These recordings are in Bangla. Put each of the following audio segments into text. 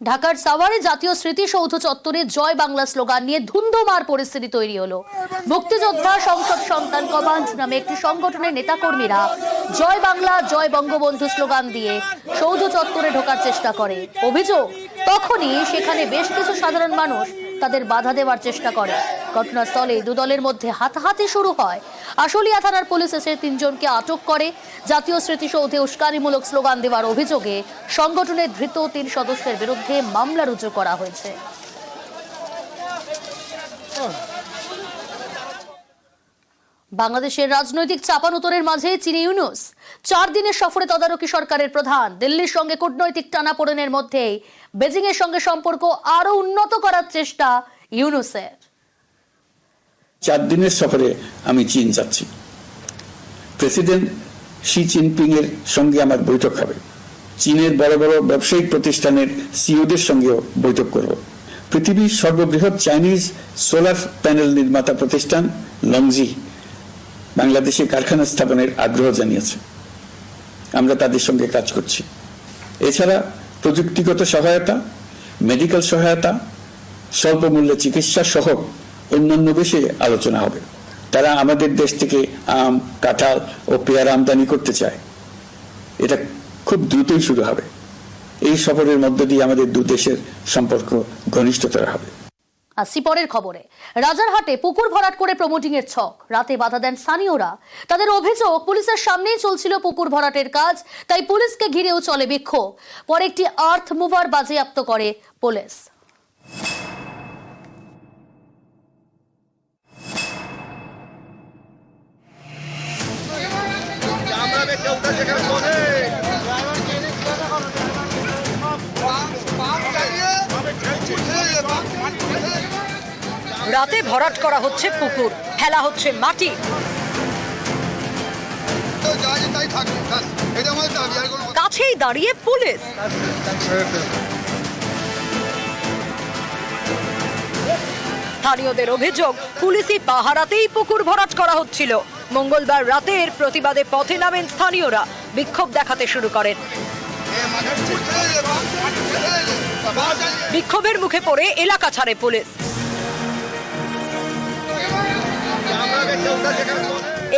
ঢাকার সাভারে জাতীয় স্মৃতিসৌধ চত্বরে জয় বাংলা স্লোগান নিয়ে ধুন্ধুমার পরিস্থিতি তৈরি হলো। মুক্তিযোদ্ধা সংসদ সন্তান কমান্ড নামে একটি সংগঠনের নেতাকর্মীরা জয় বাংলা, জয় বঙ্গবন্ধু স্লোগান দিয়ে সৌধ চত্বরে ঢোকার চেষ্টা করে। অভিযোগ, তখনই সেখানে বেশ কিছু সাধারণ মানুষ তাদের বাধা দেওয়ার চেষ্টা করে। ঘটনাস্থলে দু দলের মধ্যে হাতাহাতি শুরু হয়। আশুলিয়া থানার পুলিশ এসে তিনজনকে আটক করে। জাতীয় স্মৃতিসৌধে উস্কানিমূলক স্লোগান দেওয়ার অভিযোগে সংগঠনের ধৃত তিন সদস্যের বিরুদ্ধে মামলা রুজু করা হয়েছে। বাংলাদেশের রাজনৈতিক চাপানুতরের মাঝে চীনে ইউনুস। চার দিনের সফরে তদারকি সরকারের প্রধান। দিল্লির সঙ্গে কূটনৈতিক টানাপোড়েনের মধ্যেই বেজিং এর সঙ্গে সম্পর্ক আরও উন্নত করার চেষ্টা ইউনুসের। চার দিনের সফরে আমি চীন যাচ্ছি। প্রেসিডেন্ট শি জিনপিং এর সঙ্গে আমার বৈঠক হবে। চীনের বড় বড় ব্যবসায়িক প্রতিষ্ঠানের সিওদের সঙ্গেও বৈঠক করব। পৃথিবীর সর্ববৃহৎ চাইনিজ সোলার প্যানেল নির্মাতা প্রতিষ্ঠান লংজি বাংলাদেশে কারখানা স্থাপনের আগ্রহ জানিয়েছে। আমরা তাদের সঙ্গে কাজ করছি। এছাড়া প্রযুক্তিগত সহায়তা, মেডিকেল সহায়তা স্বল্প মূল্যে চিকিৎসা সহ অন্যান্য বিষয়ে আলোচনা হবে। তারা আমাদের দেশ থেকে আম, কাঁঠাল ও পেয়ারা আমদানি করতে চায়। এটা খুব দ্রুতই শুরু হবে। এই সফরের মধ্য দিয়ে আমাদের দু দেশের সম্পর্ক ঘনিষ্ঠতর হবে। আসছি পরের খবরে, রাজারহাটে পুকুর ভরাট করে প্রমোটিং এর ছক। রাতে বাধা দেন স্থানীয়রা। তাদের অভিযোগ, পুলিশের সামনেই চলছিল পুকুর ভরাটের কাজ, তাই পুলিশকে ঘিরেও চলে বিক্ষোভ। পরে একটি আর্থ মুভার বাজেয়াপ্ত করে পুলিশ। রাতে ভরাট করা হচ্ছে পুকুর, ফেলা হচ্ছে মাটি। কাছেই দাঁড়িয়ে পুলিশ। স্থানীয়দের অভিযোগ, পুলিশি পাহারাতেই পুকুর ভরাট করা হচ্ছিল। মঙ্গলবার রাতের প্রতিবাদে পথে নামেন স্থানীয়রা। বিক্ষোভ দেখাতে শুরু করেন। বিক্ষোভের মুখে পড়ে এলাকা ছাড়ে পুলিশ।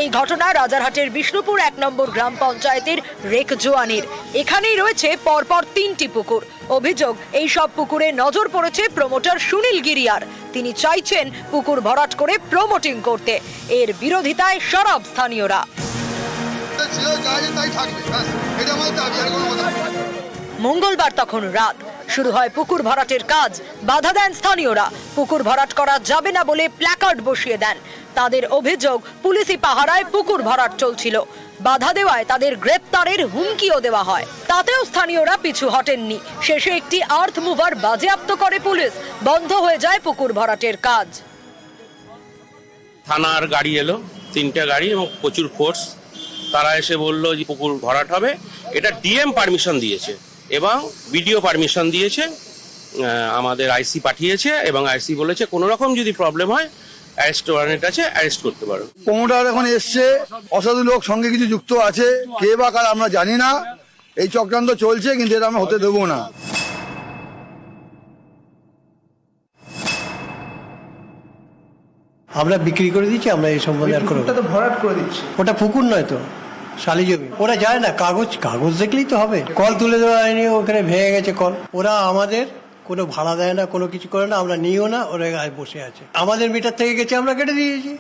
এই ঘটনা রাজারহাটের বিষ্ণুপুর এক নম্বর গ্রাম পঞ্চায়েতের রেকজোয়ানির। এখানেই রয়েছে পরপর তিনটি পুকুর। অভিযোগ, এই সব পুকুরে নজর পড়েছে প্রমোটার সুনীল গিরিয়ার। তিনি চাইছেন পুকুর ভরাট করে প্রমোটিং করতে। এর বিরোধিতায় সরব স্থানীয়রা। মঙ্গলবার তখন রাত। শুরু হয় পুকুর ভরাটের কাজ। বাধা দেন স্থানীয়রা। পুকুর ভরাট করা যাবে না বলে প্ল্যাকার্ড বসিয়ে দেন। তাদের অভিযোগ পুলিশি পাহারায় পুকুর ভরাট চলছিল। বাধা দেওয়ায় তাদের গ্রেপ্তারের হুমকিও দেওয়া হয়। তাতেও স্থানীয়রা পিছু হটেননি। শেষে একটি আর্থ মুভার বাজেয়াপ্ত করে পুলিশ, বন্ধ হয়ে যায় পুকুর ভরাটের কাজ। থানার গাড়ি এলো, তিনটে গাড়ি এবং প্রচুর ফোর্স তারা এসে বলল যে পুকুর ভরাট হবে। এটা ডিএম পারমিশন দিয়েছে এবং বিডিও পারমিশন দিয়েছে আমাদের আইসি পাঠিয়েছে এবং আইসি বলেছে, কোনো রকম যদি প্রবলেম হয় অ্যারেস্ট ওয়ারেন্ট আছে অ্যারেস্ট করতে পারো। প্রমোটার এখন এসছে অসাধু লোক সঙ্গে কিছু যুক্ত আছে কে বা কার আমরা জানি না এই চক্রান্ত চলছে কিন্তু এটা আমরা হতে দেবো না। আমরা বিক্রি করে দিচ্ছি আমরা এই সম্বন্ধে আর তো ভরাট করে দিচ্ছে। ওটা পুকুর নয় তো শালি জমি। ওরা যায় না কাগজ কাগজ দেখলেই তো হবে। কল তুলে দেওয়া হয়নি ওখানে ভেঙে গেছে কল। ওরা আমাদের কোনো ভাড়া দেয় না, কোনো কিছু করে না, আমরা নিও না, ওরা গায়ে বসে আছে। আমাদের মিটার থেকে গেছে, আমরা কেটে দিয়েছি।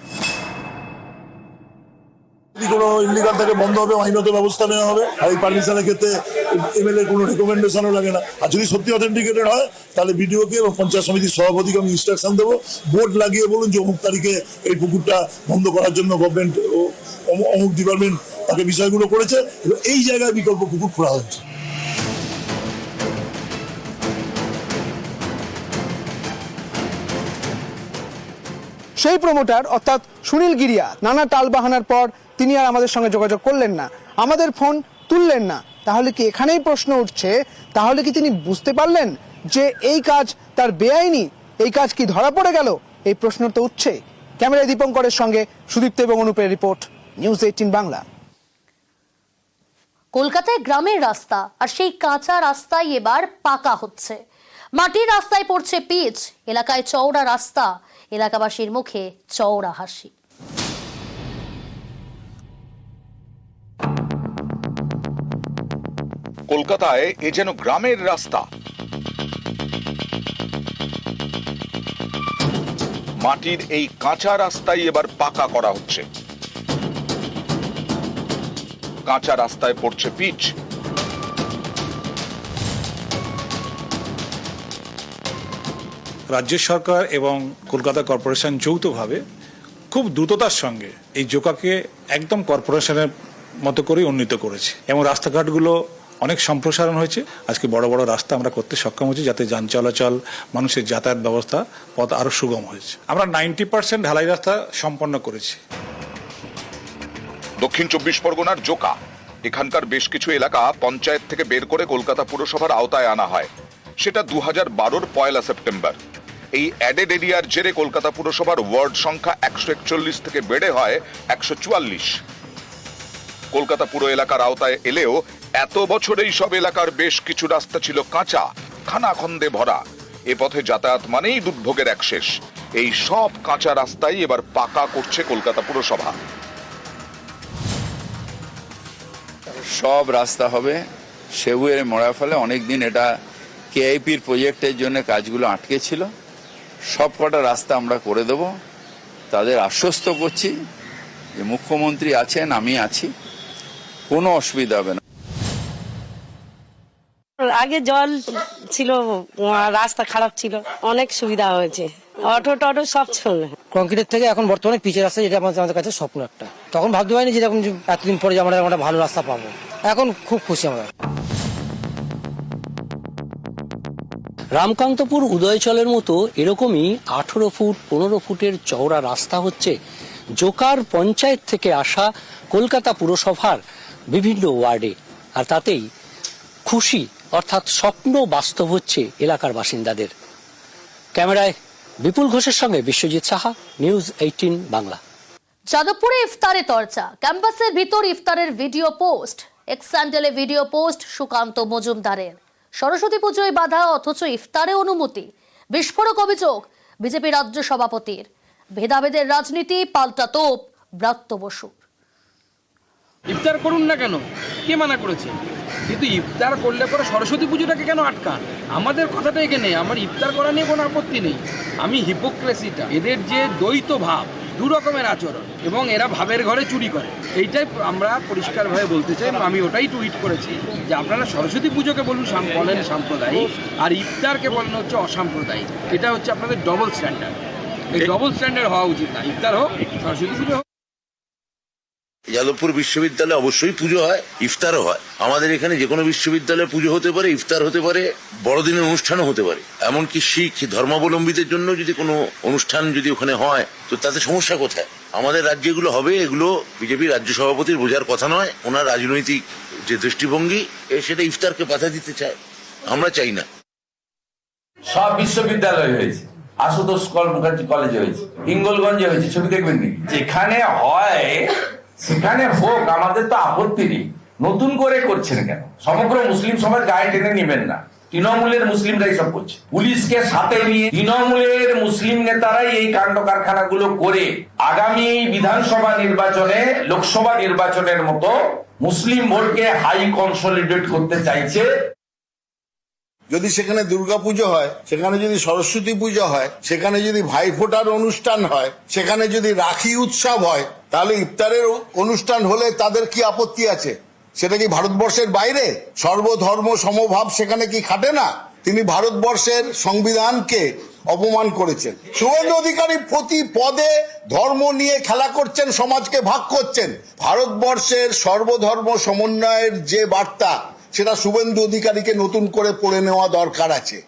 কোনো ইলিগাল থেকে, বন্ধ হবে আইনত ব্যবস্থা নেওয়া হবে, আর এই পারমিশনের ক্ষেত্রে এমএলএ কোনো রেকমেন্ডেশনও লাগে না। আর যদি সত্যি অথেন্টিকেটেড হয়, তাহলে বিডিওকে এবং পঞ্চায়েত সমিতির সভাপতিকে আমি ইনস্ট্রাকশন দেবো। বোর্ড লাগিয়ে বলুন যে অমুক তারিখে এই পুকুরটা বন্ধ করার জন্য গভর্নমেন্ট ও অমুক ডিপার্টমেন্ট তাকে বিষয়গুলো করেছে। এবং এই জায়গায় বিকল্প পুকুর খোলা হচ্ছে। সেই প্রমোটার অর্থাৎ সুনীল গিরিয়া, নানা টাল বাহানার পর তিনি আর আমাদের সঙ্গে যোগাযোগ করলেন না। আমাদের ফোন তুললেন না। তাহলে কি এখানেই প্রশ্ন উঠছে, তাহলে কি তিনি বুঝতে পারলেন যে এই কাজ তার বেআইনি? এই কাজ কি ধরা পড়ে গেল? এই প্রশ্ন তো উঠছে। ক্যামেরায় দীপঙ্করের সঙ্গে সুদীপ্ত এবং অনুপের রিপোর্ট, নিউজ এইটিন বাংলা। কলকাতায় গ্রামের রাস্তা, আর সেই কাঁচা রাস্তায় এবার পাকা হচ্ছে। মাটির রাস্তায় পড়ছে পিচ, এলাকায় চওড়া রাস্তা, এলাকাবাসীর মুখে চওড়া হাসি। কলকাতায় এ যেন গ্রামের রাস্তা। মাটির এই কাঁচা রাস্তায় এবার পাকা করা হচ্ছে। কাঁচা রাস্তায় পড়ছে পিচ রাজ্য সরকার এবং কলকাতা কর্পোরেশন যৌথভাবে খুব দ্রুততার সঙ্গে এই জোকাকে একদম কর্পোরেশনের মতো করে উন্নীত করেছে। এবং রাস্তাঘাটগুলো অনেক সম্প্রসারণ হয়েছে। আজকে বড় বড় রাস্তা আমরা করতে সক্ষম হয়েছি যাতে যান চলাচল, মানুষের যাতায়াত ব্যবস্থা পথ আরও সুগম হয়েছে। আমরা নাইনটি পার্সেন্ট ঢালাই রাস্তা সম্পন্ন করেছি। দক্ষিণ চব্বিশ পরগনার জোকা, এখানকার বেশ কিছু এলাকা পঞ্চায়েত থেকে বের করে কলকাতা পুরসভার আওতায় আনা হয়। সেটা দু হাজার বারোর পয়লা সেপ্টেম্বর। এই অ্যাডেড এরিয়ার জেরে কলকাতা পুরসভার ওয়ার্ড সংখ্যা একশো একচল্লিশ থেকে বেড়ে হয় একশো চুয়াল্লিশ। কলকাতা পুরো এলাকার আওতায় এলেও এত বছর এই সব এলাকার বেশ কিছু রাস্তা ছিল কাঁচা, খানাখন্দে ভরা। এ পথে যাতায়াত মানেই দুর্ভোগের এক শেষ। এই সব কাঁচা রাস্তাই এবার পাকা করছে কলকাতা পুরসভা। সব রাস্তা হবে। সেবুয়ের মরার ফলে অনেকদিন এটা কেআইপির প্রজেক্টের জন্য কাজগুলো আটকে ছিল। সব কটা রাস্তা আমরা করে দেব। তাদের আশ্বস্ত করছি যে মুখ্যমন্ত্রী আছেন আমি আছি। কোনো অসুবিধা হবে না। আগে জল ছিল রাস্তা খারাপ ছিল অনেক সুবিধা হয়েছে। অটো টটো সব চলে কংক্রিটের থেকে এখন বর্তমানে পিচের রাস্তা যেটা আমাদের কাছে স্বপ্ন একটা। তখন ভাবতে পারিনি যে এরকম এতদিন পরে যে আমরা একটা ভালো রাস্তা পাবো। এখন খুব খুশি আমরা। রামকান্তপুর উদয়চলের মতো এরকমই আঠেরো ফুট, পনেরো ফুটের চওড়া রাস্তা হচ্ছে জোকার পঞ্চায়েত থেকে আসা কলকাতা পুরসভার বিভিন্ন ওয়ার্ডে। আর তাতেই খুশি, অর্থাৎ স্বপ্ন বাস্তব হচ্ছে এলাকার বাসিন্দাদের। ক্যামেরায় বিপুল ঘোষের সঙ্গে বিশ্বজিৎ সাহা, নিউজ এইটিন বাংলা। যাদবপুরে ইফতারে চর্চা ক্যাম্পাসের ভিতর ইফতারের video post, X video post Sukanta মজুমদারের। সরস্বতী পুজোয় বাধা, অথচ ইফতারে অনুমতি। বিস্ফোরক অভিযোগ বিজেপি রাজ্য সভাপতির। ভেদাভেদের রাজনীতি, পাল্টা তোপ, ব্রাত্য বসুর। ইফতার করুন না কেন? কে মানা করেছে? কিন্তু ইফতার করলে পরে সরস্বতী পুজোটাকে কেন আটকান? আমাদের কথাটা এখানে, আমার ইফতার করা নিয়ে কোনো আপত্তি নেই। আমি হিপোক্রেসিটা এদের যে দ্বৈত ভাব দু রকমের আচরণ এবং এরা ভাবের ঘরে চুরি করে। এইটাই আমরা পরিষ্কারভাবে বলতে চাই আমি ওটাই টুইট করেছি যে আপনারা সরস্বতী পুজোকে বলুন বলেন সাম্প্রদায়িক আর ইফতারকে বলেন হচ্ছে অসাম্প্রদায়িক। এটা হচ্ছে আপনাদের ডবল স্ট্যান্ডার্ড এই ডবল স্ট্যান্ডার্ড হওয়া উচিত না। ইফতার হোক সরস্বতী পুজো হোক যাদবপুর বিশ্ববিদ্যালয়ে অবশ্যই পুজো হয়, ইফতারও হয়। আমাদের এখানে যে কোনো বিশ্ববিদ্যালয়ে পুজো হতে পারে, ইফতার হতে পারে, বড়দিনের অনুষ্ঠানও হতে পারে। এমনকি শিখ ধর্মাবলম্বীদের জন্য যদি কোনো অনুষ্ঠান যদি ওখানে হয়, তো তাতে সমস্যা কোথায়? আমাদের রাজ্যে এগুলো হবে, এগুলো বিজেপি রাজ্য সভাপতির বোঝার কথা নয়, ওনার রাজনৈতিক যে দৃষ্টিভঙ্গি, এ সেটা ইফতারকে বাধা দিতে চায়। আমরা চাই না। সব বিশ্ববিদ্যালয় হয়েছে। আশুতোষ মুখার্জি কলেজে হয়েছে। হিঙ্গলগঞ্জে হয়েছে, ছবি দেখবেন যেখানে হয় সেখানে হোক, আমাদের তো আপত্তি নেই। নতুন করে করছেন কেন? সমগ্র মুসলিম সমাজ গায়ে টেনে নেবেন না। তৃণমূলের মুসলিমরাই সব করছে। পুলিশকে সাথে নিয়ে তৃণমূলের মুসলিম নেতারাই এই কাণ্ড কারখানাগুলো করে আগামী বিধানসভা নির্বাচনে, লোকসভা নির্বাচনের মতো মুসলিম ভোটকে হাই কনসলিডেট করতে চাইছে যদি সেখানে দুর্গাপুজো হয়, সেখানে যদি সরস্বতী পুজো হয়, সেখানে যদি ভাইফোঁটার অনুষ্ঠান হয়, সেখানে যদি রাখি উৎসব হয়, তাহলে ইফতারের অনুষ্ঠান হলে তাদের কি আপত্তি আছে? সেটা কি ভারতবর্ষের বাইরে? সর্বধর্ম সমভাব সেখানে কি খাটে না? তিনি ভারতবর্ষের সংবিধানকে অপমান করেছেন। শুভেন্দু অধিকারী প্রতি পদে ধর্ম নিয়ে খেলা করছেন, সমাজকে ভাগ করছেন। ভারতবর্ষের সর্বধর্ম সমন্বয়ের যে বার্তা সেটা শুভেন্দু অধিকারীকে নতুন করে পড়ে নেওয়া দরকার আছে।